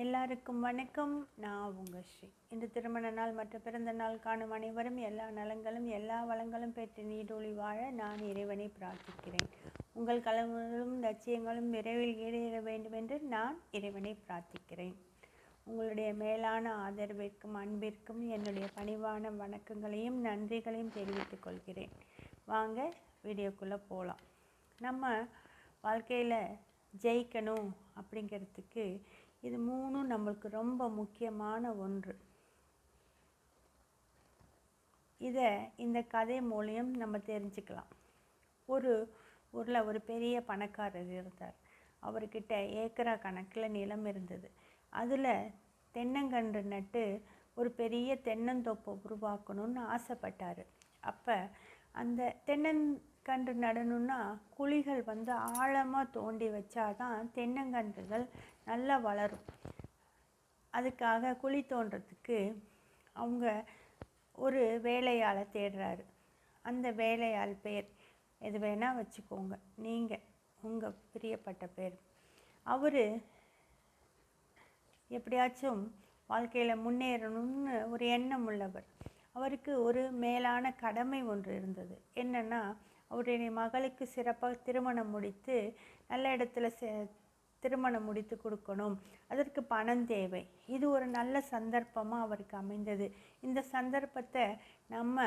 எல்லாருக்கும் வணக்கம். நான் உங்கள் ஸ்ரீ. இன்று திருமண நாள் மற்றும் பிறந்த நாள் காணும் அனைவரும் எல்லா நலங்களும் எல்லா வளங்களும் பெற்று நீடொழி வாழ நான் இறைவனை பிரார்த்திக்கிறேன். உங்கள் கலங்களும் லட்சியங்களும் விரைவில் ஈடேற வேண்டும் என்று நான் இறைவனை பிரார்த்திக்கிறேன். உங்களுடைய மேலான ஆதரவிற்கும் அன்பிற்கும் என்னுடைய பணிவான வணக்கங்களையும் நன்றிகளையும் தெரிவித்துக் கொள்கிறேன். வாங்க வீடியோக்குள்ளே போகலாம் நம்ம வாழ்க்கையில் ஜெயிக்கணும் அப்படிங்கிறதுக்கு இது மூணும் நம்மளுக்கு ரொம்ப முக்கியமான ஒன்று. இதை இந்த கதை மூலியம் நம்ம தெரிஞ்சுக்கலாம். ஒரு ஊரில் ஒரு பெரிய பணக்காரர் இருந்தார். அவர்கிட்ட ஏக்கரா கணக்கில் நிலம் இருந்தது. அதில் தென்னங்கன்று நட்டு ஒரு பெரிய தென்னந்தோப்பை உருவாக்கணும்னு ஆசைப்பட்டார். அப்போ அந்த தென்னங்கன்று நடணும்னா குழிகள் வந்து ஆழமாக தோண்டி வச்சாதான் தென்னங்கன்றுகள் நல்லா வளரும். அதுக்காக குழி தோண்டுறதுக்கு அவங்க ஒரு வேலையாளை தேடுறாரு. அந்த வேலையாள் பேர் எது வேணால் வச்சுக்கோங்க. நீங்கள் உங்கள் பிரியப்பட்ட பேர். அவர் எப்படியாச்சும் வாழ்க்கையில் முன்னேறணும்னு ஒரு எண்ணம் உள்ளவர். அவருக்கு ஒரு மேலான கடமை ஒன்று இருந்தது. என்னென்னா அவருடைய மகளுக்கு சிறப்பாக திருமணம் முடித்து நல்ல இடத்துல சே திருமணம் முடித்து கொடுக்கணும். அதற்கு பணம் தேவை. இது ஒரு நல்ல சந்தர்ப்பமாக அவருக்கு அமைந்தது. இந்த சந்தர்ப்பத்தை நம்ம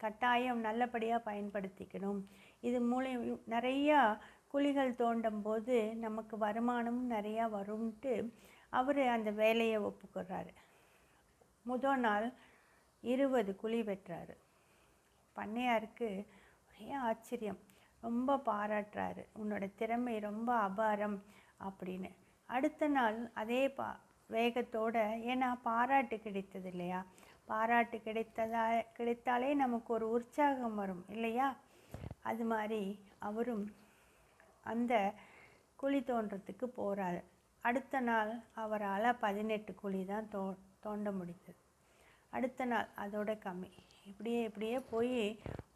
கட்டாயம் நல்லபடியாக பயன்படுத்திக்கணும். இது மூலியம் நிறையா குழிகள் தோண்டும் போது நமக்கு வருமானமும் நிறையா வரும்ட்டு அவர் அந்த வேலையை ஒப்புக்கிறாரு முதல் நாள் இருபது குழி வெட்டுறாரு. பண்ணையாருக்கு ஒரே ஆச்சரியம். ரொம்ப பாராட்டுறாரு. உன்னோட திறமை ரொம்ப அபாரம் அப்படின்னு. அடுத்த நாள் அதே பா வேகத்தோட ஏன்னா பாராட்டு கிடைத்தது இல்லையா பாராட்டு கிடைத்ததா கிடைத்தாலே நமக்கு ஒரு உற்சாகம் வரும் இல்லையா? அது மாதிரி அவரும் அந்த குழி தோன்றத்துக்கு போகிறாரு அடுத்த நாள் அவரால் பதினெட்டு குழி தான் தோ தோண்ட முடித்தது அடுத்த நாள் அதோட கம்மி. இப்படியே இப்படியே போய்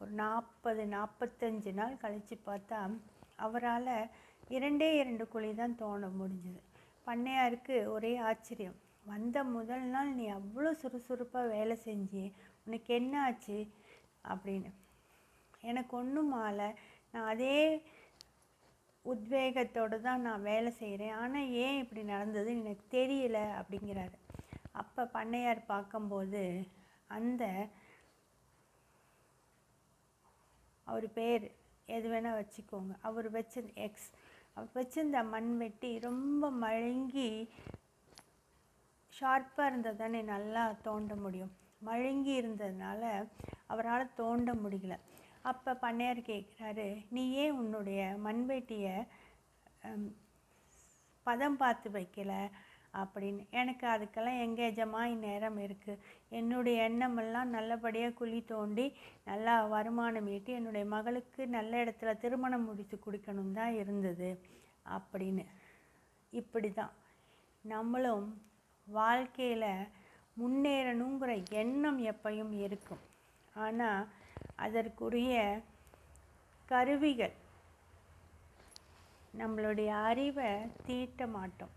ஒரு நாற்பது நாற்பத்தஞ்சு நாள் கழித்து பார்த்தா அவரால் இரண்டே இரண்டு குழி தான் தோண முடிஞ்சது. பண்ணையாருக்கு ஒரே ஆச்சரியம். வந்த முதல் நாள் நீ அவ்வளோ சுறுசுறுப்பாக வேலை செஞ்சி உனக்கு என்ன ஆச்சு? அப்படின்னு. எனக்கு ஒன்றும் ஆலை. நான் அதே உத்வேகத்தோடு தான் நான் வேலை செய்கிறேன் ஆனால் ஏன் இப்படி நடந்ததுன்னு எனக்கு தெரியல அப்படிங்கிறாரு. அப்போ பண்ணையார் பார்க்கும்போது அந்த அவர் பேர் எது வேணால் வச்சுக்கோங்க. அவர் வச்சது எக்ஸ் அவர் வச்சிருந்த மண்வெட்டி ரொம்ப மழுங்கி ஷார்ப்பாக இருந்தது தானே நல்லா தோண்ட முடியும். மழுங்கி இருந்ததுனால அவரால் தோண்ட முடியல. அப்போ பண்ணையார் கேட்குறாரு நீ ஏன் உன்னுடைய மண்வெட்டியை பதம் பார்த்து வைக்கல? அப்படின்னு. எனக்கு அதுக்கெல்லாம் எங்கேஜமாக நேரம் இருக்குது என்னுடைய எண்ணமெல்லாம் நல்லபடியாக குழி தோண்டி நல்லா வருமானம் ஈட்டி என்னுடைய மகளுக்கு நல்ல இடத்துல திருமணம் முடித்து கொடுக்கணும் தான் இருந்தது அப்படின்னு. இப்படி தான் நம்மளும் வாழ்க்கையில் முன்னேறணுங்கிற எண்ணம் எப்பையும் இருக்கும். ஆனால் அதற்குரிய கருவிகள் நம்மளுடைய அறிவை தீட்ட மாட்டோம்.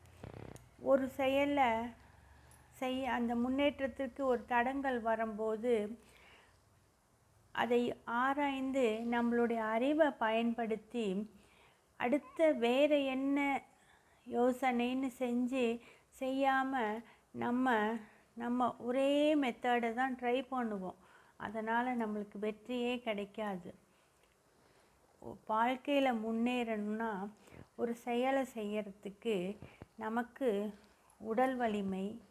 ஒரு செயலை செய்ய அந்த முன்னேற்றத்திற்கு ஒரு தடங்கள் வரும்போது அதை ஆராய்ந்து நம்மளுடைய அறிவை பயன்படுத்தி அடுத்த வேறு என்ன யோசனைன்னு செஞ்சு செய்யாமல் நம்ம நம்ம ஒரே மெத்தடை தான் ட்ரை பண்ணுவோம். அதனால் நம்மளுக்கு வெற்றியே கிடைக்காது. வாழ்க்கையில் முன்னேறணும்னா ஒரு செயலை செய்கிறதுக்கு நமக்கு உடல் வலிமை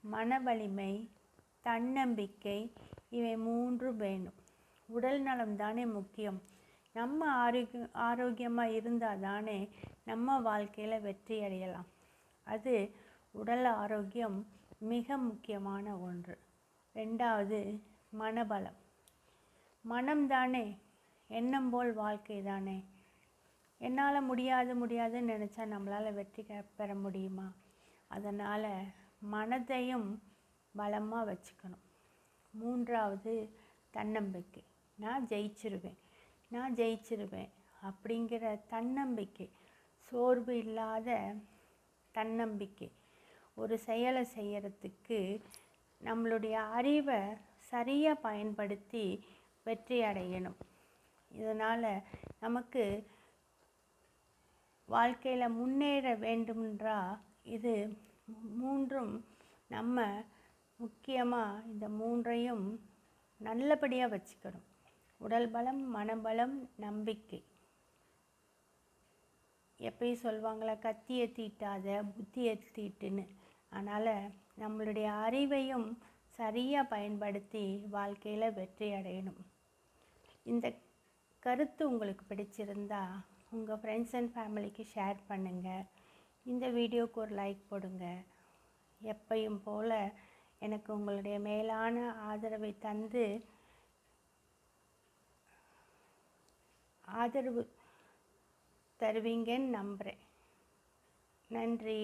மன வலிமை தன்னம்பிக்கை இவை மூன்று வேணும். உடல் நலம் தானே முக்கியம். நம்ம ஆரோக்கிய ஆரோக்கியமாக இருந்தால் தானே நம்ம வாழ்க்கையில் வெற்றி அடையலாம். அது உடல் ஆரோக்கியம் மிக முக்கியமான ஒன்று. ரெண்டாவது மனபலம். மனம் தானே எண்ணம் போல் வாழ்க்கை தானே. என்னால் முடியாது முடியாதுன்னு நினச்சா நம்மளால் வெற்றி பெற முடியுமா? அதனால் மனதையும் பலமாக வச்சுக்கணும். மூன்றாவது தன்னம்பிக்கை. நான் ஜெயிச்சிருவேன் நான் ஜெயிச்சிருவேன் அப்படிங்கிற தன்னம்பிக்கை. சோர்வு இல்லாத தன்னம்பிக்கை. ஒரு செயலை செய்கிறதுக்கு நம்மளுடைய அறிவை சரியாக பயன்படுத்தி வெற்றி அடையணும். இதனால் நமக்கு வாழ்க்கையில் முன்னேற வேண்டுமென்றா இது மூன்றும் நம்ம முக்கியமாக இந்த மூன்றையும் நல்லபடியாக வச்சுக்கணும். உடல் பலம் மனபலம் நம்பிக்கை. எப்பயும் சொல்லுவாங்களா கத்தியை தீட்டாத புத்தியை தீட்டுன்னு அதனால் நம்மளுடைய அறிவையும் சரியாக பயன்படுத்தி வாழ்க்கையில் வெற்றி அடையணும். இந்த கருத்து உங்களுக்கு பிடிச்சிருந்தா உங்கள் ஃப்ரெண்ட்ஸ் அண்ட் ஃபேமிலிக்கு ஷேர் பண்ணுங்கள் இந்த வீடியோவுக்கு ஒரு லைக் போடுங்க. எப்பையும் போல் எனக்கு உங்களுடைய மேலான ஆதரவை தந்து ஆதரவு தருவீங்கன்னு நம்புகிறேன் நன்றி.